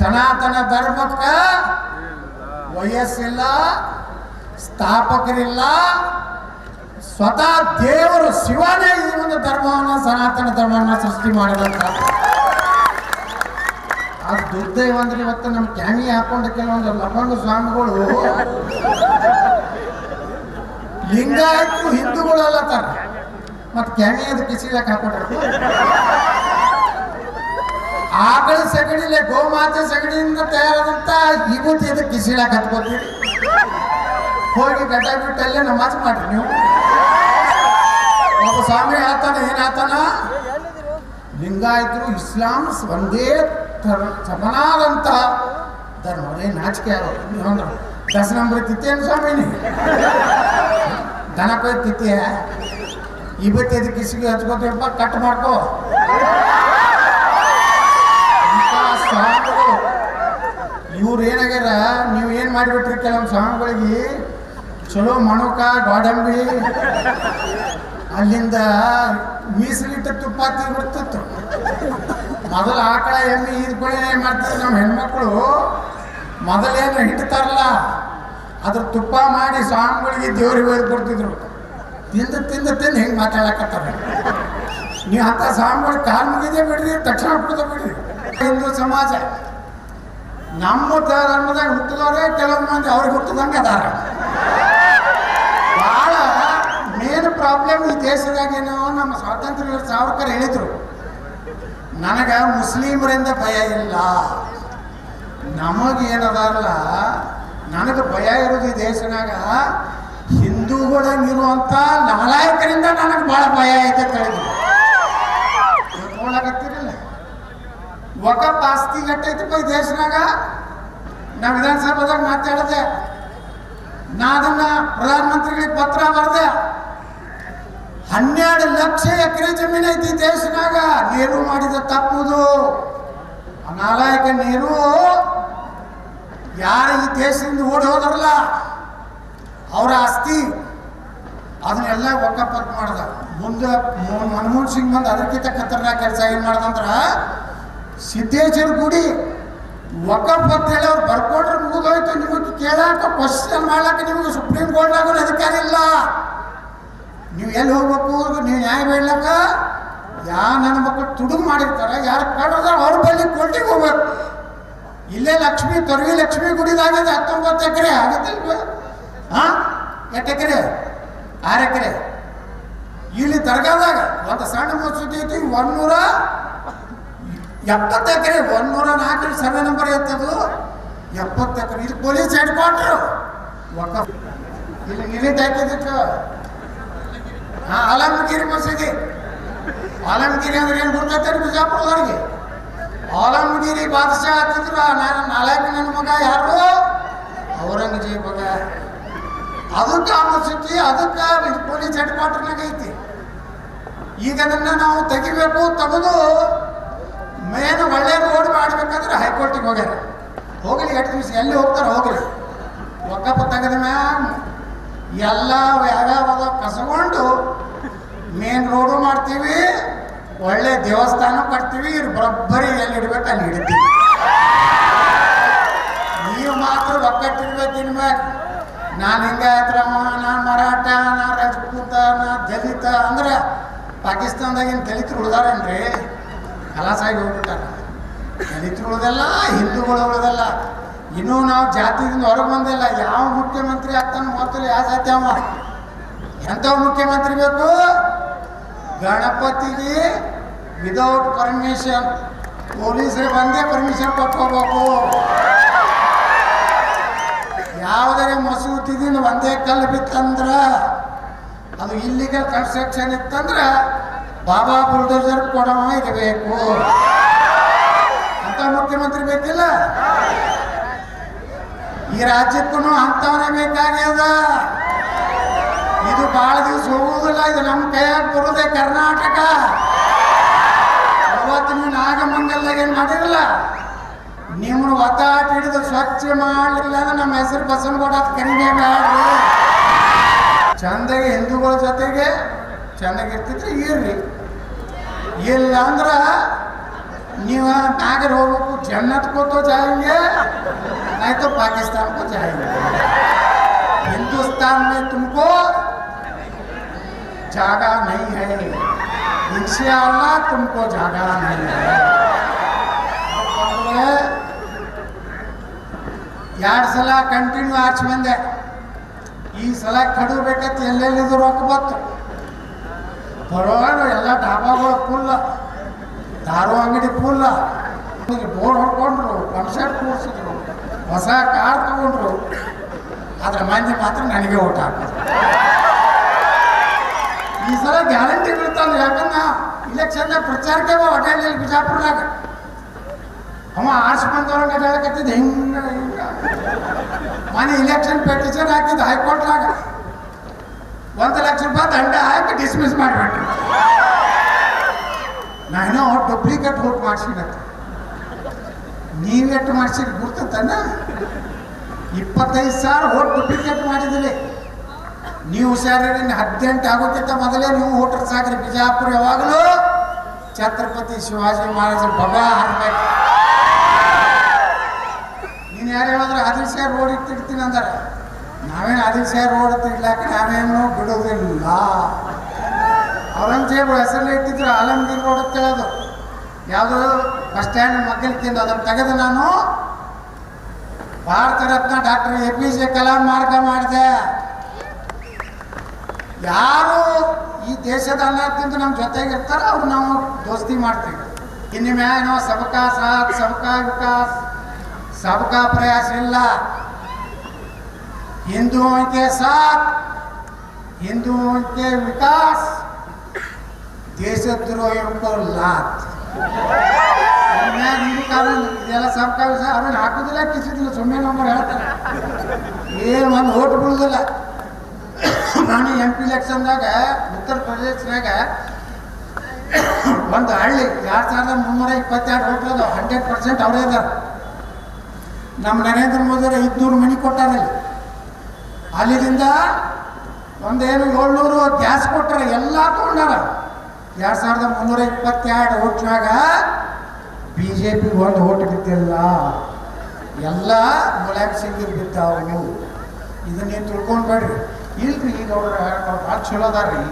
ಸನಾತನ ಧರ್ಮಕ್ಕ ವಯಸ್ಸಿಲ್ಲ, ಸ್ಥಾಪಕರಿಲ್ಲ, ಸ್ವತಃ ದೇವರು ಶಿವನೇ ಈ ಒಂದು ಧರ್ಮವನ್ನು, ಸನಾತನ ಧರ್ಮವನ್ನು ಸೃಷ್ಟಿ ಮಾಡಿದಂತ. ಆ ದುರ್ದೈವ ಅಂದ್ರೆ ಇವತ್ತು ನಮ್ಮ ಕ್ಯಾಮಿ ಹಾಕೊಂಡ ಕೆಲವೊಂದು ಲಕ್ಕೊಂಡು ಸ್ವಾಮಿಗಳು ಲಿಂಗಾಯತರು ಹಿಂದೂಗಳು ಅಲ್ಲತ್ತಾರ ಮತ್ತೆ ಕ್ಯಾಮಿ ಅದು ಕಿಸಿಲಕ್ಕೆ ಹಾಕೊಂಡ್ರು. ಆಕಳ ಸಗಣಿಲೆ ಗೋಮಾತೆ ಸಗಣಿಯಿಂದ ತಯಾರಾದಂತ ವಿಭೂತಿ ಇದಕ್ಕೆ ಕಿಸಿಳ ಹತ್ಕೋತೀರಿ ಹೋಗಿ ಗಡ್ಡ ಬಿಟ್ಟು ಅಲ್ಲೇ ನಮಾಜ್ ಮಾಡ್ರಿ ನೀವು. ಒಬ್ಬ ಸ್ವಾಮಿ ಹೇಳ್ತಾನೆ, ಏನ್ ಹೇಳ್ತಾನ? ಲಿಂಗಾಯತರು ಇಸ್ಲಾಂ ಒಂದೇ ಸಮನಾದಂತ ಧರ್ಮ ಅದೇ ನಾಚಿಕೆ ಆಗೋದು ದಸ ನಂಬರ್ ತಿತ್ತೇನು ಏನು ಸ್ವಾಮಿ ನೀ ದನ ಕೊಯ್ ತಿಥಿ ಇವತ್ತೈದು ಕಿಸಿಗೆ ಹಚ್ಕೋತೀವಪ್ಪ, ಕಟ್ ಮಾಡ್ಕೋ. ಇವ್ರು ಏನಾಗ್ಯಾರ? ನೀವು ಏನು ಮಾಡಿಬಿಟ್ರಿ ಕೆಲವೊಂದು ಸ್ವಾಮಿಗಳಿಗೆ ಚಲೋ ಮಣುಕ, ಗೋಡಂಬಿ. ಅಲ್ಲಿಂದ ಮೀಸಲಿಟ್ಟ ತುಪ್ಪ ಬಿಡ್ತಿತ್ತು ಮೊದಲು ಆಕಳ ಎಮ್ಮೆ ಈದ್ಕೊಳ್ಳಿ ಏನು ನಮ್ಮ ಹೆಣ್ಮಕ್ಳು. ಮೊದಲೇನು ಹಿಡ್ತಾರಲ್ಲ ಅದ್ರ ತುಪ್ಪ ಮಾಡಿ ಸ್ವಾಮಿಗಳಿಗೆ ದೇವ್ರಿಗೆ ಒಯ್ದು ಕೊಡ್ತಿದ್ರು. ತಿಂದು ತಿಂದು ತಿಂದು ಹೆಂಗೆ ಮಾತಾಡಕತ್ತಾರ. ನೀವು ಅಂತ ಸ್ವಾಮಿಗಳು ಕಾಲು ಮುಗಿದೇ ಬಿಡ್ರಿ, ತಕ್ಷಣ ಬಿಡದ ಬಿಡ್ರಿ. ಹಿಂದೂ ಸಮಾಜ. ನಮ್ಮ ಧರ್ಮದಾಗ ಹುಟ್ಟಿದವರೇ ಕೆಲವು ಮಂದಿ ಅವ್ರಿಗೆ ಹುಟ್ಟಿದಂಗೆ ಅದಾರ. ಭಾಳ ಮೇನ್ ಪ್ರಾಬ್ಲಮ್ ಈ ದೇಶದಾಗೇನು ನಮ್ಮ ಸ್ವಾತಂತ್ರ್ಯ ವೀರ ಸಾವರ್ಕರ್ ಹೇಳಿದ್ರು. ನನಗೆ ಮುಸ್ಲಿಮರಿಂದ ಭಯ ಇಲ್ಲ. ನಮಗೇನದಾರಲ್ಲ ನನಗೆ ಭಯ ಇರೋದು ಈ ದೇಶನಾಗ ಹಿಂದೂಗಳಾಗಿರುವಂಥ ನಾಲಾಯಕರಿಂದ ನನಗೆ ಭಾಳ ಭಯ ಐತೆ ಅಂತ ಹೇಳಿದ್ರು. ವಕಫ್ ಆಸ್ತಿ ಗಟ್ಟೈತಪ್ಪ ಈ ದೇಶನಾಗ? ನಾ ವಿಧಾನಸಭಾದಾಗ ಮಾತಾಡಿದೆ. ನಾ ಅದನ್ನ ಪ್ರಧಾನಮಂತ್ರಿಗಳಿಗೆ ಪತ್ರ ಬರೆದೆ. ಹನ್ನೆರಡು ಲಕ್ಷ ಎಕರೆ ಜಮೀನು ಐತಿ ದೇಶನಾಗ. ನೀರು ಮಾಡಿದ ತಪ್ಪುದು. ಆ ನಾಲಾಯಕ ನೀರು. ಯಾರು ಈ ದೇಶದಿಂದ ಓಡಿ ಹೋದ್ರಲ್ಲ, ಅವರ ಆಸ್ತಿ, ಅದನ್ನೆಲ್ಲ ಒಕ್ಕಪ್ಪ ಮಾಡ್ದ. ಮುಂದೆ ಮನಮೋಹನ್ ಸಿಂಗ್ ಬಂದು ಅದಕ್ಕಿಂತ ಖತರ್ನಾಕ್ ಕೆಲಸ ಏನು ಮಾಡ್ದಂದ್ರ ಸಿದ್ದೇಶ್ವರ ಗುಡಿ ವಕಫ್ ಅಂತ ಹೇಳಿ ಅವ್ರು ಬರ್ಕೊಂಡ್ರೆ, ಮುಗಿದೋಯ್ತು. ನಿಮಗೆ ಕೇಳಾಕ ಕ್ವಶನ್ ಮಾಡಕ್ಕೆ ನಿಮಗೆ ಸುಪ್ರೀಂ ಕೋರ್ಟ್ನಾಗ ಅಧಿಕಾರ ಇಲ್ಲ. ನೀವು ಎಲ್ಲಿ ಹೋಗ್ಬೇಕು? ನೀವು ನ್ಯಾಯ ಬೇಡಲಕ್ಕ ಯಾ ನನ್ನ ಮಕ್ಕಳು ತುಡುಗು ಮಾಡಿರ್ತಾರೆ? ಯಾರು ಕಡ್ರದ ಅವ್ರ ಬಳಿ ಕೋರ್ಟಿಗೆ ಹೋಗ್ಬೇಕು. ಇಲ್ಲೇ ಲಕ್ಷ್ಮಿ, ತೊರಗಿ ಲಕ್ಷ್ಮಿ ಗುಡಿದಾಗಿದೆ ಹತ್ತೊಂಬತ್ತು ಎಕರೆ ಆಗತ್ತಿಲ್ವ? ಹಾ ಎಷ್ಟು ಎಕರೆ? ಆರು ಎಕರೆ. ಇಲ್ಲಿ ದರ್ಗಾದಾಗ ಒಂದು ಸಣ್ಣ ಮಸೂದಿ ಐತಿ, ಒಂದೂರ ಎಪ್ಪತ್ತು ಎಕರೆ ಒಂದೂರ ನಾಲ್ಕು ಸರ್ವೆ ನಂಬರ್ ಐತದು ಎಪ್ಪತ್ತು ಎಕರೆ ಇಲ್ಲಿ ಪೊಲೀಸ್ ಹೆಡ್ ಕ್ವಾರ್ಟರ್ ವಕಫ್ ಇಲ್ಲಿ ನಿರೀತ್ ಹಾಕಿದ್ದಕ್ಕೆ ಹಾ, ಆಲಮಗಿರಿ ಮಸೀದಿ. ಆಲಮಗಿರಿ ಅಂದ್ರೆ ಏನು ಗುರ್ತೈತೆ ಬಿಜಾಪುರದವ್ರಿಗೆ? ಆಲಮಗಿರಿ ಬಾದಶಾ ಹತ್ತಿದ್ರು ನಾನು ನಾಲ್ಕು ನನ್ನ ಮಗ ಯಾರು? ಔರಂಗಜೇಬ್ ಮಗ. ಅದಕ್ಕೆ ಮಸೂತಿ ಅದಕ್ಕೆ ಪೊಲೀಸ್ ಹೆಡ್ ಕ್ವಾರ್ಟರ್ನಾಗ ಐತಿ. ಈಗ ಅದನ್ನ ನಾವು ತೆಗಿಬೇಕು, ತೆಗೆದು ಮೇನ್ ಒಳ್ಳೆ ರೋಡ್ ಮಾಡ್ಬೇಕಂದ್ರೆ ಹೈಕೋರ್ಟಿಗೆ ಹೋಗ್ಯಾರ. ಹೋಗಲಿ, ಎಷ್ಟು ದಿವಸ ಎಲ್ಲಿ ಹೋಗ್ತಾರೆ ಹೋಗಲಿ. ಒಕ್ಕಪ್ಪ ಪತ್ತಾಗದ ಮ್ಯಾಮ್ ಎಲ್ಲ ಯಾವ್ಯಾವ ಕಸಕೊಂಡು ಮೇನ್ ರೋಡು ಮಾಡ್ತೀವಿ. ಒಳ್ಳೆ ದೇವಸ್ಥಾನ ಕಟ್ತೀವಿ. ಬರೋಬ್ಬರಿ ಎಲ್ಲಿ ಇಡ್ಬೇಕು ಅಲ್ಲಿ ಇಡ್ತೀವಿ. ನೀವು ಮಾತ್ರ ಒಕ್ಕಟ್ಟಿರ್ಬೇಕು ಇನ್ಬೇಕು ನಾನು ಹಿಂಗಾಯ್ತ್ರಮ್ಮ ನಾನು ಮರಾಠ ನಾ ರಾಜಪೂತ ನಾ ದಲಿತ. ಅಂದ್ರೆ ಪಾಕಿಸ್ತಾನದಾಗಿನ ದಲಿತರು ಉಳ್ದಾರೇನ್ರಿ? ಕಲಾಸಾಗಿ ಹೋಗ್ಬಿಟ್ಟಾರ ದಲಿತರು ಉಳ್ದಲ್ಲ ಹಿಂದೂಗಳು ಉಳ್ದಲ್ಲ ಇನ್ನೂ ನಾವು ಜಾತಿಯಿಂದ ಹೊರಗೆ ಬಂದಿಲ್ಲ. ಯಾವ ಮುಖ್ಯಮಂತ್ರಿ ಆಗ್ತಾನೆ ಮೊದಲು ಯಾವ ಎಂಥವ್ ಮುಖ್ಯಮಂತ್ರಿ ಬೇಕು? ಗಣಪತಿಗೆ ವಿದೌಟ್ ಪರ್ಮಿಷನ್ ಪೊಲೀಸರು ಬಂದೇ ಪರ್ಮಿಷನ್ ಕೊಟ್ಕೋಬೇಕು ಯಾವುದೇ ಮಸೂತಿದಿಂದ ಒಂದೇ ಕಲ್ಲು ಬಿತ್ತಂದ್ರ, ಅದು ಇಲ್ಲಿಗೆ ಕನ್ಸ್ಟ್ರಕ್ಷನ್ ಇತ್ತಂದ್ರ ಬಾಬಾ ಬುಲ್ಡೋಸರ್ ಕೊಡವ ಇರಬೇಕು ಅಂತ ಮುಖ್ಯಮಂತ್ರಿ ಬೇಕಿಲ್ಲ? ಈ ರಾಜ್ಯಕ್ಕೂ ಅಂತವನೇ ಬೇಕಾಗ್ಯದ ಇದು ಬಹಳ ದಿವಸ ಹೋಗುವುದಿಲ್ಲ, ಇದು ನಮ್ಮ ಕೈಯಾಗ ಬರುದೇ ಕರ್ನಾಟಕ. ಅವತ್ತು ನೀವು ನಾಗಮಂಗಲ್ದಾಗ ಏನು ಮಾಡಿರಲ್ಲ? ನಿಮ್ಮನ್ನು ಒತ್ತಾಟ ಹಿಡಿದು ಸ್ವಚ್ಛ ಮಾಡಲಿಲ್ಲ ಅಂದ್ರೆ ನಮ್ಮ ಹೆಸರು ಬಸವನಗೌಡ ಅಂತ ಕರಿಬೇಡ್ರಿ ಚಂದಾಗಿ ಹಿಂದೂಗಳ ಜೊತೆಗೆ ಚೆನ್ನಾಗಿರ್ತಿದ್ರೆ ಇರ್ರಿ. ಇಲ್ಲ ಅಂದ್ರ ನೀವು नागर ಹೋಗ್ಬೇಕು जन्नत को तो जाएंगे नहीं तो पाकिस्तान को जाएंगे हिंदुस्तान में तुमको जागा नहीं है इंशाअल्लाह तुमको जागा नहीं है ಎರಡು ಸಲ ಕಂಟಿನ್ಯೂ ಆರ್ಚ್ ಬಂದೆ ಈ ಸಲ ಕಡು ಬೇಕಂತ ಎಲ್ಲೆಲ್ಲಿದ್ದು ರೊಕ್ಕ ಬತ್ತು ಬರೋಣ ಎಲ್ಲ ಡಾಬಾಗಳು ಫುಲ್ಲ ದಾರು ಅಂಗಡಿ ಫುಲ್ಲ ಬೋರ್ಡ್ ಹೊಡ್ಕೊಂಡ್ರು ಕನ್ಸರ್ಟ್ ಕೂರಿಸಿದ್ರು, ಹೊಸ ಕಾರ್ ತಗೊಂಡ್ರು. ಅದ್ರ ಮಂದಿ ಮಾತ್ರ ನನಗೆ ಓಟ್ ಈ ಸಲ ಗ್ಯಾರಂಟಿ ಬೀಳ್ತಾನೆ, ಯಾಕಂದ್ರೆ ಇಲೆಕ್ಷನ್ದಾಗ ಪ್ರಚಾರಕ್ಕೆ ಹೊಟೇಲ್ ಬಿಜಾಪುರದಾಗ. ಅವ ಆರ್ಸ್ ಬಂದವರಂಗ ಹೇಳಕತ್ತಿದ್ದು ಹಿಂಗ ಮನೆ ಇಲೆಕ್ಷನ್ ಪೆಟಿಷನ್ ಹಾಕಿದ್ದು ಹೈಕೋರ್ಟ್ನಾಗ. ಒಂದು ಲಕ್ಷ ರೂಪಾಯಿ ದಂಡ ಹಾಕಿ ಡಿಸ್ಮಿಸ್ ಮಾಡಿಬಿಟ್ರು. ನಾನು ಡೂಪ್ಲಿಕೇಟ್ ಓಟ್ ಮಾಡಿಸಿಡತ್ತ ನೀವೆಟ್ಟು ಮಾಡಿಸಿರಿ ಗುರ್ತತನ ಇಪ್ಪತ್ತೈದು ಸಾವಿರ ಓಟ್ ಡೂಪ್ಲಿಕೇಟ್ ಮಾಡಿದಿರಿ. ನೀವು ಹುಷಾರಿರಿ ಇನ್ನು ಹದಿನೆಂಟು ಆಗೋಕ್ಕಿಂತ ಮೊದಲೇ ನೀವು ವೋಟರ್ಸ್ ಸಾಕ್ರಿ ಬಿಜಾಪುರ ಯಾವಾಗಲೂ. ಛತ್ರಪತಿ ಶಿವಾಜಿ ಮಹಾರಾಜ ಬಬಾ ಹಾಡ್ಬೇಕು ನೀನು ಯಾರು ಹೇಳಿದ್ರೆ, ಹದಿನೈದು ಸಾವಿರ ರೋಡ್ ಇಟ್ಟಿರ್ತೀನಿ ಅಂದಾರೆ. ನಾವೇನು ಅದಕ್ಕೆ ಸೇರ್ ಓಡುತ್ತಿರ್ಲಾಕ ನಾವೇನು ಬಿಡುವುದಿಲ್ಲ ಔರಂಗಜೇಬ್ರು ಹೆಸರಲ್ಲಿ ಇಟ್ಟಿದ್ರು, ಆಲಮ್ಗೀರ್ ರೋಡ್ ಅಂತ ಹೇಳೋದು ಯಾವುದೋ ಬಸ್ ಸ್ಟ್ಯಾಂಡ್ ತಿಂದು ಅದನ್ನು ತೆಗೆದು ನಾನು Bharat Ratna doctor A P J Kalam ಮಾರ್ಗ ಮಾಡಿದೆ. ಯಾರು ಈ ದೇಶದ ಅನಾಥದಿಂದ ನಮ್ಮ ಜೊತೆಗೆ ಅವ್ರು ನಾವು ದೋಸ್ತಿ ಮಾಡ್ತೀವಿ. ಇನ್ನು ಸಬಕಾ ಸಾಥ್, ಸಬಕಾ ವಿಕಾಸ್, ಸಬಕಾ ಪ್ರಯಾಸ ಇಲ್ಲ. हिंदुओं के साथ हिंदुओं के विकास देशद्रोहियों को लात ಕಾರಣ, ಇದೆಲ್ಲ ಸರ್ಕಾರ ಹಾಕೋದಿಲ್ಲ ಹಾಕುದಿಲ್ಲ ಕಿಸಿದಿಲ್ಲ ಸುಮ್ಮನೆ ನಂಬರ್ ಹೇಳ್ತಾರೆ. ಏನು ಒಂದು ಓಟ್ ಬಿಡುದಿಲ್ಲ ನಾನು ಎಂ ಪಿ ಎಲೆಕ್ಷನ್ದಾಗ ಉತ್ತರ ಪ್ರದೇಶದಾಗ ಒಂದು ಹಳ್ಳಿ, ಎರಡು ಸಾವಿರದ ಮುನ್ನೂರ ಇಪ್ಪತ್ತೆರಡು ಓಟ್ ಹಂಡ್ರೆಡ್ ಪರ್ಸೆಂಟ್ ಅವರೇ ಇದ್ದಾರೆ. ನಮ್ಮ ನರೇಂದ್ರ ಮೋದಿ ಅವ್ರು ಇದ್ನೂರು ಮನೆ ಕೊಟ್ಟಾರಲ್ಲಿ. ಅಲ್ಲಿದಿಂದ ಒಂದೇನು ಏಳ್ನೂರು ಗ್ಯಾಸ್ ಕೊಟ್ಟರೆ ಎಲ್ಲ ತೊಗೊಂಡಾರ. ಎರಡು ಸಾವಿರದ ಮುನ್ನೂರ ಇಪ್ಪತ್ತೆರಡು ಓಟ್ನಾಗ ಬಿ ಜೆ ಪಿ ಒಂದು ಓಟ್ ಬಿದ್ದಿಲ್ಲ. ಎಲ್ಲ ಮುಲಾಯಂ ಸಿಂಗ್ ಬಿದ್ದಾವು. ಇದನ್ನ ನೀವು ತಿಳ್ಕೊಂಡ್ಬೇಡ್ರಿ. ಇಲ್ರಿ, ಈಗ ಅವ್ರ ಭಾಳ ಚಲೋ ಅದಾರ್ರಿ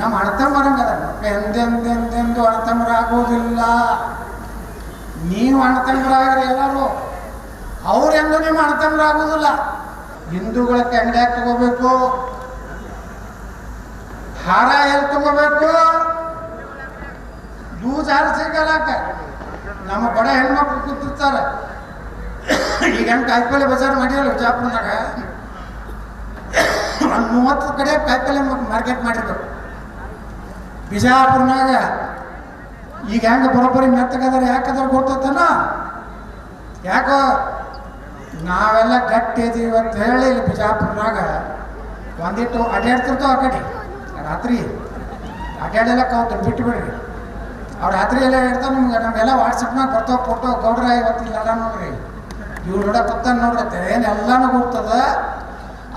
ನಮ್ಮ ಅಣತಮ್ಮರಂಗದ ಎಂದೆಂದೆಂದೆಂದು ಅಣ್ಣತಮ್ಮರಾಗೋದಿಲ್ಲ ನೀವು ಅಣತಮ್ಮರಾಗ್ರಿ ಎಲ್ಲರೂ. ಅವ್ರೆಂದು ನಿಮ್ಮ ಅಣ್ಣತಮ್ಮರಾಗೋದಿಲ್ಲ ಹಿಂದೂಗಳಕ್ಕೆ ಅಂಗಡಿಯಾಗ ತಗೋಬೇಕು? ಹಾರ ಎಲ್ಲಿ ತಗೋಬೇಕು? ಲೂಸ್ ಹಾರ ಸಿಗಲಾಕ. ನಮ್ಮ ಬಡ ಹೆಣ್ಮಕ್ಳು ಕೂತಿರ್ತಾರೆ. ಈಗ ಹೆಂಗೆ ಕಾಯಿಪಲ್ಲೆ ಬಜಾರ್ ಮಾಡಿರಲ್ಲ ವಿಜಾಪುರದಾಗ? ಒಂದು ಮೂವತ್ತು ಕಡೆ ಕಾಯಿಪಲ್ಲೆ ಮಾರ್ಕೆಟ್ ಮಾಡಿದ್ರು. ಬಿಜಾಪುರನಾಗ. ಈಗ ಹೆಂಗೆ ಬರೋಬ್ಬರಿ ಮೆತ್ತಗದಾರ ಯಾಕಂದ್ರೆ ಗೊತ್ತತನ ಯಾಕೋ ನಾವೆಲ್ಲ ಗಟ್ಟಿ ಇದೀವಿ ಅಂತ ಹೇಳಿ ಇಲ್ಲಿ ಬಿಜಾಪುರನಾಗ ಒಂದಿಟ್ಟು ಅಡ್ಡಾಡ್ತಿರ್ತಾವ ಆ ಕಡೆ. ರಾತ್ರಿ ಅಡ್ಡಾಡಲಕ್ಕ ಅವ್ರು ಬಿಟ್ಟು ಬಿಡ್ರಿ. ಅವ್ರು ರಾತ್ರಿ ಎಲ್ಲ ಹೇಳ್ತಾವೆ ನಿಮ್ಗೆ, ನಮಗೆಲ್ಲ ವಾಟ್ಸಪ್ನಾಗ ಬರ್ತಾವ ಫೋಟೋ ಗೌಡ್ರ ಇವತ್ತು ಇಲ್ಲೆಲ್ಲ ನೋಡ್ರಿ. ಇವ್ರು ನೋಡ ನೋಡ್ರಿ ನೋಡ್ರತ್ತೆ ಏನು ಎಲ್ಲನೂ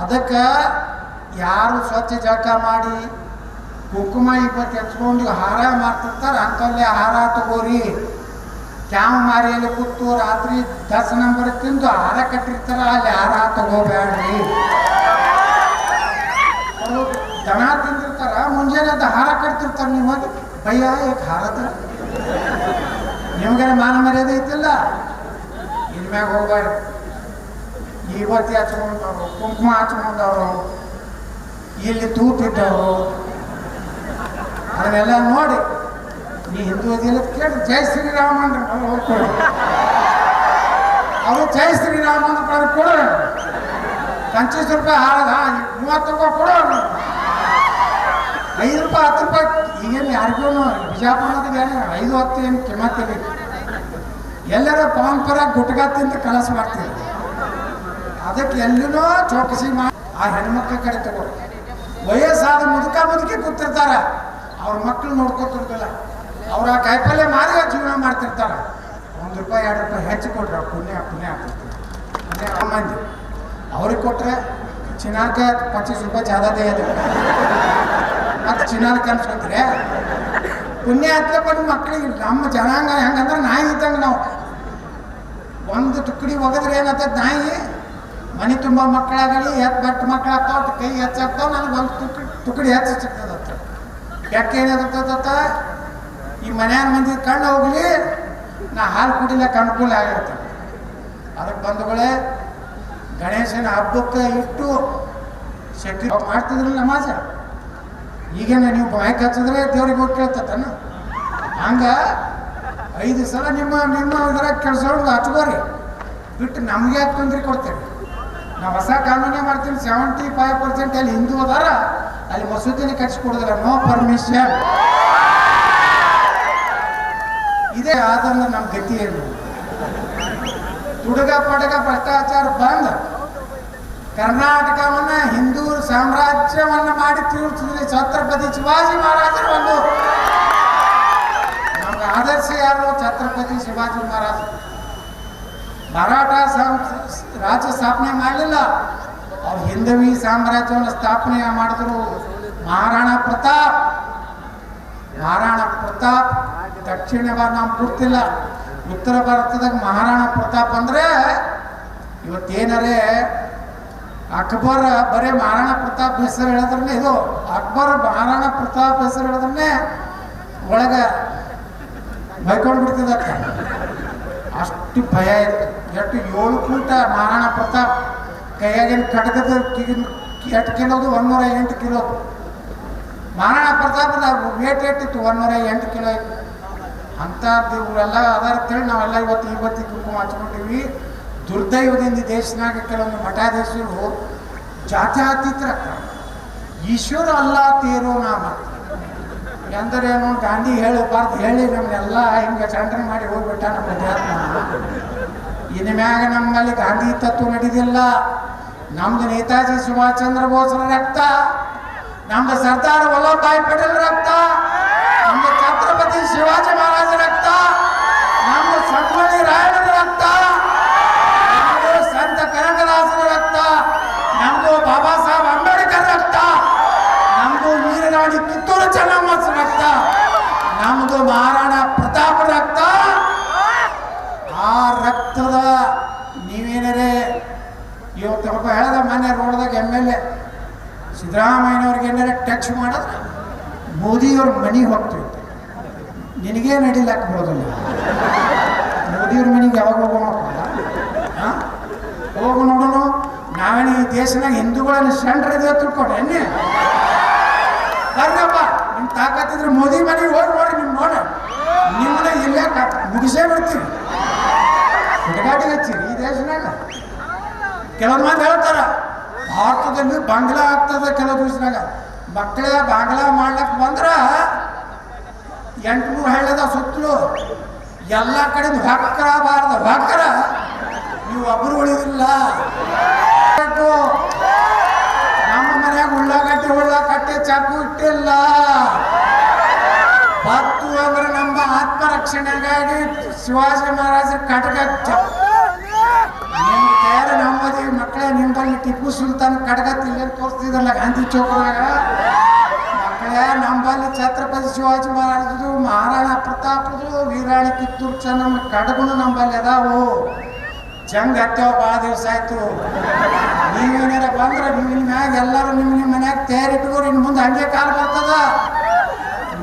ಅದಕ್ಕೆ ಯಾರು ಸ್ವಚ್ಛ ಜಳಕ ಮಾಡಿ ಕುಂಕುಮ ಇಪ್ಪತ್ತು ಎತ್ಕೊಂಡು ಹಾರ ಮಾಡ್ತಿರ್ತಾರೆ ಅಂಥಲ್ಲೇ ಹಾರ ತಗೋರಿ. ಕ್ಯಾವ್ ಮಾರಿಯಲ್ಲಿ ಕೂತು ರಾತ್ರಿ ದಸ ನಂಬರ್ ತಿಂದು ಹಾರ ಕಟ್ಟಿರ್ತಾರ, ಅಲ್ಲಿ ಹಾರ ತಗೋಬೇಡ್ರಿ. ಅವರು ದನ ತಿಂದಿರ್ತಾರ ಮುಂಜಾನೆ ಅದು ಹಾರ ಕಟ್ತಿರ್ತಾರ, ನೀವು ಭಯ್ಯ, ಏಕ್ ಹಾರದ ನಿಮ್ಗೆ ಮಾನ ಮರ್ಯಾದೆ ಐತಿಲ್ಲ? ಇನ್ಮ್ಯಾಗ ಹೋಗ್ಬಾರ್ದು ಇವತ್ತಿ ಹಚ್ಕೊಂಡವ್ರು ಕುಂಕುಮ ಹಚ್ಕೊಂಡವ್ರು ಇಲ್ಲಿ ತೂತಿದ್ದವರು, ಅದನ್ನೆಲ್ಲ ನೋಡಿ ನೀ ಹಿಂದೂ ಅದಿಲ್ಲ ಕೇಳಿ ಜೈ ಶ್ರೀರಾಮ ಅಂದ್ರೆ ಅವರು ಜೈ ಶ್ರೀರಾಮ ಅಂತ ಕೊಡೋಣ ಪಂಚೀಸ್ ರೂಪಾಯಿ ಹಾಳದ ಮೂವತ್ತು ರೂಪಾಯಿ ಕೊಡೋಣ ಐದು ರೂಪಾಯಿ, ಹತ್ತು ರೂಪಾಯಿ, ಈಗೇನು ಯಾರಿಗೂ ಬಿಜಾಪುರದಾಗ ಏನು ಐದು, ಹತ್ತು ಏನು ಕಿಮ್ಮತ್ತಿಲ್ಲ ಎಲ್ಲರ ಪಾನ್ ಪರ ಗುಟ್ಕ ತಿಂದು ಕಲಸ ಮಾಡ್ತೀವಿ ಅದಕ್ಕೆ ಎಲ್ಲೂ ಚೌಕಸಿ ಮಾಡಿ ಆ ಹೆಣ್ಮಕ್ಳ ಕಡೆ ತಗೋ. ವಯಸ್ಸಾದ ಮುದುಕ ಮುದುಕಿ ಕೂತಿರ್ತಾರ. ಅವ್ರ ಮಕ್ಕಳು ನೋಡ್ಕೊತಿರ್ತಿಲ್ಲ. ಅವ್ರ ಆ ಕಾಯಿಪಲ್ಯ ಮಾರಿ ಜೀವನ ಮಾಡ್ತಿರ್ತಾರ. ಒಂದು ರೂಪಾಯಿ, ಎರಡು ರೂಪಾಯಿ ಹೆಚ್ಚು ಕೊಟ್ರೆ ಪುಣ್ಯ ಪುಣ್ಯ ಆಗ್ತಿರ್ತಾರೆ ಆ ಮಂದಿ. ಅವ್ರಿಗೆ ಕೊಟ್ರೆ ಚಿನ್ನಾರ್ಗೆ ಪಚ್ಚೀಸ್ ರೂಪಾಯಿ ಜಾದ ಅದು ಮತ್ತು ಚಿನ್ನಾರ್ಕ ಅನ್ಸ್ಕೊಂತಾರೆ ಪುಣ್ಯ ಹತ್ತಿರ ಬಂದು ಮಕ್ಕಳಿಗೆ ನಮ್ಮ ಜನಾಂಗ ಹೆಂಗಂದ್ರೆ ನಾಯಿ ಇದ್ದಂಗೆ ನಾವು. ಒಂದು ತುಕ್ಕಡಿ ಒಗದ್ರೆ ಏನಾಗ್ತದೆ, ನಾಯಿ ಮನೆ ತುಂಬ ಮಕ್ಕಳಾಗಲಿ, ಎತ್ ಬಟ್ ಮಕ್ಕಳಾಗ್ತಾವ, ಕೈ ಹೆಚ್ಚಾಗ್ತಾವ, ನನಗೆ ಒಂದು ತುಕ್ಕಡಿ ತುಕಡಿ ಹೆಚ್ಚು ಸಿಗ್ತದತ್ತ ಯಾಕೆ ಏನಾಗ್ತದತ್ತ ಈ ಮನೆಯಲ್ಲಿ ಮಂದಿ ಕಣ್ಣು ಹೋಗ್ಲಿ, ನಾ ಹಾಲು ಕುಡಿಲಕ್ಕೆ ಅನುಕೂಲ ಆಗಿರುತ್ತೆ ಅದಕ್ಕೆ ಬಂಧುಗಳೇ ಗಣೇಶನ ಹಬ್ಬಕ್ಕೆ ಇಟ್ಟು ಶಕ್ತಿ ಮಾಡ್ತಿದ್ರಲ್ಲ ನಮಾಜ. ಈಗೇನ ನೀವು ಬಾಯ್ಕ್ ಹಚ್ಚಿದ್ರೆ ದೇವ್ರಿಗೆ ಹೋಗಿ ಕೇಳ್ತತನ? ಹಂಗ ಐದು ಸಲ ನಿಮ್ಮ ನಿಮ್ಮ ಇದ್ರಾಗ ಕೆಲ್ಸೊಳಗೆ ಹಚ್ಕೋರಿ ಬಿಟ್ಟು ನಮಗೆ ಯಾಕೆ ತೊಂದ್ರೆ ಕೊಡ್ತೇವೆ ನಾವು ಹೊಸ ಕಾನೂನೇ ಮಾಡ್ತೀವಿ ಸೆವೆಂಟಿ ಫೈವ್ ಪರ್ಸೆಂಟ್ ಅಲ್ಲಿ ಹಿಂದೂ ಅದಾರ, ಅಲ್ಲಿ ಮಸೂದಿನ ಕಟ್ಸಿಕೊಡೋದಿಲ್ಲ ನೋ ಪರ್ಮಿಷನ್ ಇದೇ ಆದಂದ್ರೆ ನಮ್ಮ ಗತಿ ಏನು? ತುಡುಗ ಪಡಗ ಭ್ರಷ್ಟಾಚಾರ ಬಂದ. ಕರ್ನಾಟಕವನ್ನ ಹಿಂದೂ ಸಾಮ್ರಾಜ್ಯವನ್ನ ಮಾಡಿ ತೀರ್ಚಿದ್ರೆ ಛತ್ರಪತಿ ಶಿವಾಜಿ ಮಹಾರಾಜರು ಒಂದು. ನಮ್ಗೆ ಆದರ್ಶ ಯಾರು? ಛತ್ರಪತಿ ಶಿವಾಜಿ ಮಹಾರಾಜ ಮರಾಠ ರಾಜ್ಯ ಸ್ಥಾಪನೆ ಮಾಡಲಿಲ್ಲ. ಅವ್ರು ಹಿಂದವಿ ಸಾಮ್ರಾಜ್ಯವನ್ನು ಸ್ಥಾಪನೆ ಮಾಡಿದ್ರು. ಮಹಾರಾಣಾ ಪ್ರತಾಪ್. ಮಹಾರಾಣಾ ಪ್ರತಾಪ್ ದಕ್ಷಿಣ ಭಾರತ ನಮ್ಗೆ ಗೊತ್ತಿಲ್ಲ. ಉತ್ತರ ಭಾರತದಾಗ ಮಹಾರಾಣಾ ಪ್ರತಾಪ್ ಅಂದ್ರೆ ಇವತ್ತೇನರೇ ಅಕ್ಬರ್, ಬರೀ ಮಹಾರಾಣಾ ಪ್ರತಾಪ್ ಹೆಸರು ಹೇಳಿದ್ರೆ ಇದು. ಅಕ್ಬರ್, ಮಹಾರಾಣಾ ಪ್ರತಾಪ್ ಹೆಸರು ಹೇಳಿದ್ರೆ ಒಳಗ ಬೈಕೊಂಡು ಬಿಡ್ತಿದ್ದ ಅಷ್ಟು ಭಯ ಇತ್ತು. ಎಷ್ಟು ಏಳು ಕೂಟ ಮಹಾರಾಣಾ ಪ್ರತಾಪ್ ಕೈಯಾಗಿನ ಕಡಗದ ಎಷ್ಟು ಕಿಲೋದು? ಒಂದೂರ ಎಂಟು ಕಿಲೋ. ಮಹಾರಾಣಾ ಪ್ರತಾಪದ ವೇಟ್ ಎಷ್ಟಿತ್ತು ಒಂದೂರ ಎಂಟು ಕಿಲೋ ಇತ್ತು. ಅಂಥದ್ದು ದೇವರೆಲ್ಲ ಅಂತೇಳಿ ನಾವೆಲ್ಲ ಇವತ್ತು ಇವತ್ತಿಗೆ ಕುಂಕುಮ ಹಚ್ಕೊಂಡಿವಿ. ದುರ್ದೈವದಿಂದ ದೇಶನಾಗ ಕೆಲವೊಂದು ಮಠಾಧೀಶರು ಜಾತ್ಯಾತೀತರ ಈಶ್ವರ ಅಲ್ಲ ತೇರೋ ನಾಮ ಎಂದರೇನು ಗಾಂಧಿ ಹೇಳಬಾರ್ದು, ಹೇಳಿ ನಮ್ಮನ್ನೆಲ್ಲ ಹಿಂಗೆ ಚಂಡ್ರ ಮಾಡಿ ಹೋಗ್ಬಿಟ್ಟ ನಮ್ಮ ಅಧ್ಯಾತ್ಮ ಇನ್ನು ಮ್ಯಾಗ ನಮ್ಮಲ್ಲಿ ಗಾಂಧಿ ತತ್ವ ನಡೆದಿಲ್ಲ. ನಮ್ದು ನೇತಾಜಿ ಸುಭಾಷ್ ಚಂದ್ರ ಬೋಸ್ರ ರಕ್ತ, ನಮ್ದು ಸರ್ದಾರ್ ವಲ್ಲಭಭಾಯಿ ಪಟೇಲ್ ರಕ್ತ. ಶಿವಾಜಿ ಮಹಾರಾಜ ರಕ್ತ, ನಮ್ಮ ಸಂಗೊಳ್ಳಿ ರಾಯಣ್ಣನ ರಕ್ತ, ನಮ್ಮದು ಸಂತ ಕನಕದಾಸರ ರಕ್ತ ನಮ್ದು ಬಾಬಾ ಸಾಹೇಬ್ ಅಂಬೇಡ್ಕರ್ ರಕ್ತ ನಮ್ದು ವೀರರಾಣಿ ಕಿತ್ತೂರು ಚೆನ್ನಮ್ಮ ರಕ್ತ ನಮ್ದು ಮಹಾರಾಣ ಪ್ರತಾಪ ರಕ್ತ. ಆ ರಕ್ತದ ನೀವೇನರೇ, ಇವತ್ತು ಹಬ್ಬ ಹೇಳ್ದ ಮನೆ ರೋಡ್ದಾಗ ಎಂ ಎಲ್ ಎ, ಸಿದ್ದರಾಮಯ್ಯನವ್ರಿಗೆ ಏನಾರ ಟಚ್ ಮಾಡಿದ್ರೆ ಮೋದಿಯವ್ರ ಮನೆಗೆ ಹೋಗ್ತೀವಿ. ನಿನಗೇ ನಡಿಲಾಕ ಬರೋದಿಲ್ಲ. ಮೋದಿಯವ್ರ ಮನೆಗೆ ಯಾವಾಗ ಹೋಗೋಣ ಹಾಂ? ಹೋಗು ನೋಡೋಣ. ನಾವೇನು ಈ ದೇಶನಾಗ ಹಿಂದೂಗಳನ್ನ ಸೆಂಟ್ರ್ ಇದೆ ತಿಳ್ಕೊಂಡೆ ಎನ್ನಿ ಬರ್ರಪ್ಪ ನಿಮ್ಮ ತಾಕತ್ತಿದ್ರೆ ಮೋದಿ ಮನೆಗೆ ಹೋಗಿ ನೋಡಿ ನಿಮ್ಮ ನೋಡ. ನಿಮ್ಮನ್ನ ಇಲ್ಲೇ ಮುಗಿಸೇ ಬಿಡ್ತೀವಿ ಹುಡುಗಾಟಿಗೆ ಹಚ್ಚಿರಿ ಈ ದೇಶನಾಗ. ಕೆಲವು ಮಂದಿ ಹೇಳ್ತಾರ, ಭಾರತದಲ್ಲಿ ಬಾಂಗ್ಲಾ ಆಗ್ತದೆ ಕೆಲವು ದಿವಸನಾಗ ಮಕ್ಕಳ ಬಾಂಗ್ಲಾ ಮಾಡ್ಲಕ್ ಬಂದ್ರ ಎಂಟುನೂರು ಹಳ್ಳದ ಸುತ್ತಲೂ ಎಲ್ಲ ಕಡೆ ಹೊಕ್ಕರ ಬಾರದ ಹೊಕ್ಕರ ನೀವು ಒಬ್ಬರು ಉಳಿದಿಲ್ಲ. ನಮ್ಮ ಮನೆಯಾಗ ಉಳ್ಳಾಗಡ್ಡಿ ಉಳ್ಳಾಗಡ್ಡಿ ಚಾಕು ಇಟ್ಟಿಲ್ಲ. ಬತ್ತು ಅಂದ್ರೆ ನಮ್ಮ ಆತ್ಮರಕ್ಷಣೆಗಾಗಿ ಶಿವಾಜಿ ಮಹಾರಾಜ ಕಟಕ ನಮ್ಮದಿ ಮಕ್ಕಳೇ ನಿಮ್ಮಲ್ಲಿ ಟಿಪ್ಪು ಸುಲ್ತಾನ್ ಕಡಗತ್ತಿಲ್ಲ ಇಲ್ಲೇ ತೋರಿಸ್ತಿದ್ರಲ್ಲ ಗಾಂಧಿ ಚೌಕದಾಗ ನಂಬಲ್ಲಿ ಛತ್ರಪತಿ ಶಿವಾಜಿ ಮಹಾರಾಜರು, ಮಹಾರಾಣಾ ಪ್ರತಾಪದು ವೀರಾಣಿ ಕಿತ್ತೂರು ಚೆನ್ನಮ್ಮ ಕಡಗುನು ನಂಬಲ್ಲಿ ಅದಾವು. ಜಂಗ್ ಹತ್ತೇವ ಭಾಳ ದಿವಸ ಆಯ್ತು. ನೀವೇನಾರ ಬಂದ್ರೆ ನಿಮ್ಮ ಮ್ಯಾಗ ಎಲ್ಲರೂ ನಿಮ್ಮ ನಿಮ್ಮ ಮನ್ಯಾಗ ತಯಾರಿಟ್ಕೋರಿ ಇನ್ನು ಮುಂದೆ ಹಂಗೆ ಕಾಲ ಬರ್ತದ.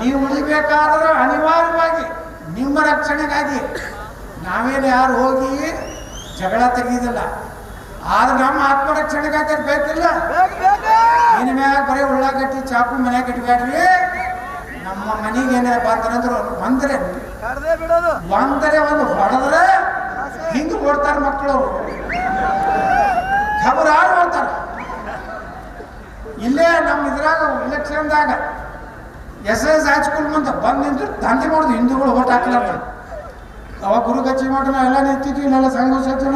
ನೀವು ಉಳಿಬೇಕಾದ್ರೆ ಅನಿವಾರ್ಯವಾಗಿ ನಿಮ್ಮ ರಕ್ಷಣೆಗಾಗಿ. ನಾವೇನು ಯಾರು ಹೋಗಿ ಜಗಳ ತೆಗೀದಿಲ್ಲ. ಆದ್ರೆ ನಮ್ಮ ಆತ್ಮರಕ್ಷಣೆಗಾಗಿ ಬೇಕಿಲ್ಲ. ಇನ್ ಮ್ಯಾಗ ಬರೀ ಉಳ್ಳಾಗಟ್ಟಿ ಚಾಕು ಮನೆ ಇಟ್ಬೇಡ್ರಿ ನಮ್ಮ ಮನೆಗೆ ಏನಾರ ಬಂದ್ರಂದ್ರು ಬಂದ್ರೆ ಬಂದರೆ ಒಂದು ಹೊಡೆದ್ರೆ ಹಿಂಗೆ ಓಡ್ತಾರೆ ಮಕ್ಕಳು ಖಬರಾರು ಮಾಡ್ತಾರ ಇಲ್ಲೇ ನಮ್ಮ ಇದ್ರಾಗ ಇಲೆಕ್ಷನ್ದಾಗ ಎಸ್ ಎಸ್ ಹೈಸ್ಕೂಲ್ ಮುಂದೆ ಬಂದು ನಿಂತು ದಂಧೆ ಮಾಡುದು ಹಿಂದೂಗಳು ಓಟ್ ಹಾಕ್ಲಾರ್ದು ಅವಾಗ ಗುರುಗಚ್ಚಿ ಮಠ ಎಲ್ಲ ನಿಂತಿದ್ವಿ ಇಲ್ಲೆಲ್ಲ ಸಂಘ ಸತ್ಯ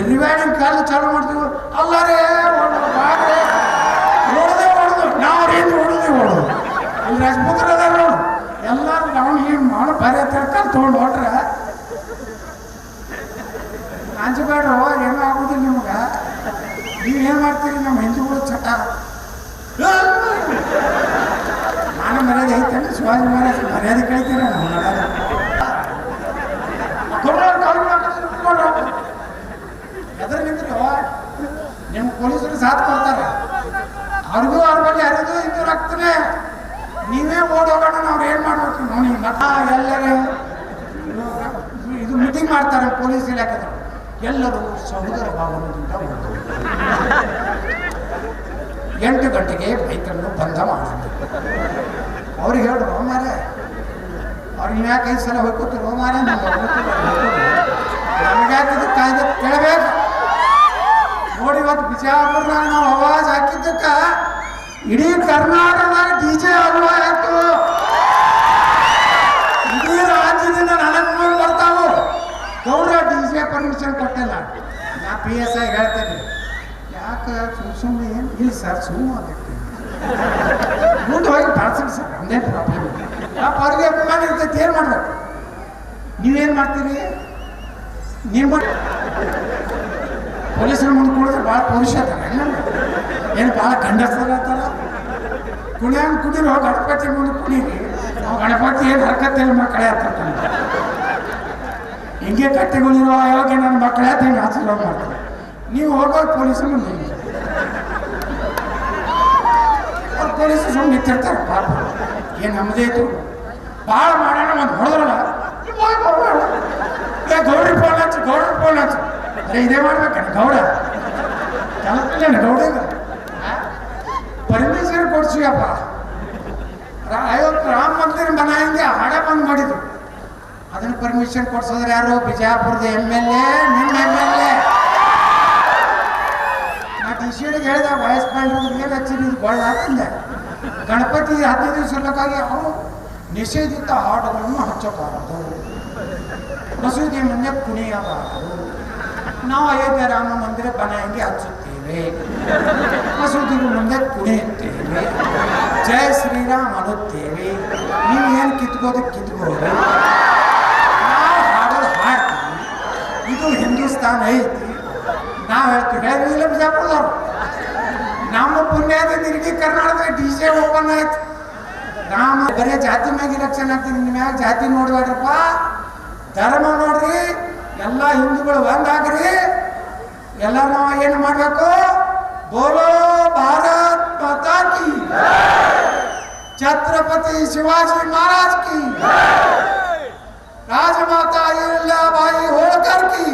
ನೋಡೋದು ಕಾಲ ಚಾಲು ಮಾಡ್ತೀವಿ ಅಲ್ಲಾರೇ ಹೊಡೆದೇ ಹೊಡೆದು, ನಾವು ಏನು ಹೊಡೆದೇ ಹೊಡೆದು. ಅಲ್ಲಿ ರಾಜಪುತ್ರ ಅದಾರ ನೋಡು. ಎಲ್ಲರೂ ನಾವು ಏನು ಮಾಡೋ ಭಾರಿ ತರ್ಕೊಂಡು ತೊಗೊಂಡು ಹೊಟ್ರೆ ಅಂಜಬೇಡ್ರು ಏನೂ ಆಗೋದಿಲ್ಲ ನಿಮ್ಗೆ. ನೀವು ಏನು ಮಾಡ್ತೀರಿ? ನಮ್ಮ ಹಿಂದೂಗಳು ಚಟ. ನಾನು ಮರ್ಯಾದೆ ಐತೆ ಶಿವಾಜಿ ಮಹಾರಾಜ್ ಮರ್ಯಾದೆ ಕೇಳ್ತೀರ? ಎದ್ರ ನಿಂತ್ರಿ ನಿಮ್ಮ ಪೊಲೀಸರು ಸಾಥ್ ಕೊಡ್ತಾರೆ. ಅವ್ರಿಗೂ ಅವ್ರ ಬಗ್ಗೆ ಅರಿದು ಇದು ರಕ್ತನೇ ನೀವೇ ಓಡ್ ಹೋಗೋಣ, ನಾವು ಏನ್ ಮಾಡ್ಬೇಕು? ನೋಡಿ ನಟ ಎಲ್ಲರೂ ಇದು- ಮೀಟಿಂಗ್ ಮಾಡ್ತಾರೆ ಪೊಲೀಸ್ ಇಲಾಖೆ ಎಲ್ಲರೂ ಸಹೋದರ ಭಾವದಿಂದ. ಎಂಟು ಗಂಟೆಗೆ ಬೈಕನ್ನು ಬಂಧ ಮಾಡಬೇಕು. ಅವ್ರಿಗೆ ಹೇಳು ಮಾರೆ ಅವ್ರಿಗೆ ಯಾಕೆ ಐದು ಸಲ ಹೋಗ್ಕೊತಿರೋ ಮಾರೆ ನಮ್ಗ್ಯಾಕೆ ಇದು ಕಾಯ್ದೆ ಕೇಳಬೇಕು? ನೋಡಿ ಇವತ್ತು ಬಿಜಾಪುರದಾಗ ನಾವು ಅವಾಜ್ ಹಾಕಿದ್ದಕ್ಕ? ಇಡೀ ಕರ್ನಾಟಕದಾಗ ಡಿ ಜೆ ಅಲ್ವಾ ಆಯ್ತು. ಇಡೀ ರಾಜ್ಯದಿಂದ ನನಗೆ ಮೂರು ಬರ್ತಾವು. ಗೌಡ ಡಿ ಜೆ ಪರ್ಮಿಷನ್ ಕೊಟ್ಟಿಲ್ಲ. ನಾ ಪಿ ಎಸ್ ಐ ಹೇಳ್ತೇನೆ. ಯಾಕೆ ಸುಮ್ ಸುಮ್ಮನೆ ಏನು? ಇಲ್ಲ ಸರ್ ಆಗತ್ತೆ. ಮುಂದೆ ಹೋಗಿ ಬಳಸಿ ಸರ್, ಒಂದೇ ಪ್ರಾಬ್ಲಮ್ ಪಾಪ ಅವ್ರಿಗೆ ಅಭಿಮಾನ ಇರ್ತೈತಿ, ಏನು ಮಾಡ್ಬೇಕು? ನೀವೇನು ಮಾಡ್ತೀರಿ? ನೀವು ಮಾಡಿ ಪೊಲೀಸರ ಮುಂದೆ ಕುಡಿದ್ರೆ ಭಾಳ ಪುರುಷ ಏನು ಭಾಳ ಗಂಡಸರ ಅದಾರ? ಕುಣಿಯಂಗೆ ಕುಡಿರೋ ಗಣಪತಿ ಮುಂದೆ ಕುಡೀರಿ ನಾವು ಗಣಪತಿ ಏನು ಹರ್ಕತ್ತೇಳಿ ಮಕ್ಕಳೇ ಹೆಂಗೆ ಹಿಂಗೆ ಕಟ್ಟೆಗಳಿರೋ ಯಾವಾಗ ನನ್ನ ಮಕ್ಕಳೇ ಹಿಂಗೆ ಆಶೀರ್ವಾದ ಮಾಡ್ತಾರೆ. ನೀವು ಹೋಗೋದು ಪೊಲೀಸರು ಮುಂದೆ ಅವ್ರು ಪೊಲೀಸರು ಸುಮ್ಮನೆ ನಿಂತಿರ್ತಾರೆ, ಪಾಪ. ಏನು ನಮ್ಮದೇ ಇತ್ತು ಭಾಳ ಮಾಡೋಣ ಒಂದು ಹೊಡೆದ್ರಲ್ಲ? ಏ, ಗೌಡ್ರಿ ಫೋನ್ ಹಚ್ಚು, ಗೌಡ್ರಿ ಫೋನ್ ಹಚ್ಚು. ಅರೆ ಇದೇ ಮಾಡ್ಬೇಕಣ್ಣ ಗೌಡ. ಕೆಲಸ ಗೌಡ ಪರಮೇಶ್ವರ ಕೊಡ್ಸಿಯಪ್ಪ. ಅಯೋಧ್ಯ ರಾಮ ಮಂದಿರ ಮನೆಯಿಂದ ಹಣ ಬಂದ್ ಮಾಡಿದ್ರು. ಅದನ್ನ ಪರ್ಮಿಷನ್ ಕೊಡ್ಸೋದ್ರೆ ಯಾರು? ಬಿಜಾಪುರದ ಎಂ ಎಲ್ ಎ ನಿಮ್ಮ ಎಂ ಎಲ್ ಎ. ನಾ ಟಿ ಸಿಡಿಗೆ ಹೇಳಿದ ವಾಯ್ಸ್ ಮಾಡಿರೋದು ಏನು ಹಚ್ಚಿರಿ ಗೊಳ್ಳ ಅಂತಂದೆ ಗಣಪತಿ ಹದಿನೈದು ದಿವಸ ಇರ್ಬೇಕಾಗಿ ಅವರು ನಿಷೇಧಿತ ಹಾಡುಗಳನ್ನು ಹಚ್ಚಬಾರದು. ಮಸೂದಿ ಮುಂದೆ ಕುಣಿಯಬಾರದು. ನಾವು ಅಯೋಧ್ಯೆ ರಾಮ ಮಂದಿರ ಬನಾಯಿಗೆ ಹಚ್ಚುತ್ತೇವೆ ಮಸೂದಿಗೂ ಮುಂದೆ ಕುಣಿಯುತ್ತೇವೆ ಜಯ ಶ್ರೀರಾಮ್ ಅನ್ನುತ್ತೇವೆ ನೀವು ಏನು ಕಿತ್ಕೋದು ಕಿತ್ಕೋದು ನಾವು ಹಾಡೋದು ಹಾಡ್ತೀವಿ ಇದು ಹಿಂದೂಸ್ತಾನ ಐತಿ ನಾವು ಹೇಳ್ತೀವಿ ಹೇಳಿಲ್ಲ ಬಿಜಾಪುರದವ್ರು ನಮ್ಮ ಪುಣ್ಯದಿಂದ ಇಡೀ ಕರ್ನಾಟಕದ ಡಿ ಜೆ ಓಪನ್ ಆಯ್ತು ರಾಮ ಬರೀ ಜಾತಿ ಮ್ಯಾಗ ಇಲೆಕ್ಷನ್ ಆಗ್ತೀನಿ ನಿಮ್ಮ ಮ್ಯಾಗ ಜಾತಿ ನೋಡ್ಬೇಡ್ರಪ್ಪ ಧರ್ಮ ನೋಡ್ರಿ ಎಲ್ಲ ಹಿಂದೂಗಳು ಒಂದಾಗ್ರಿ. ಎಲ್ಲ ನಾವು ಏನು ಮಾಡಬೇಕು? ಬೋಲೋ ಭಾರತ್ ಮಾತಾ ಛತ್ರಪತಿ ಶಿವಾಜಿ ಮಹಾರಾಜ್ ಕಿ ರಾಜಮಾತಾ ಬಾಯಿ ಹೋಳ್ಕರ್ ಕಿ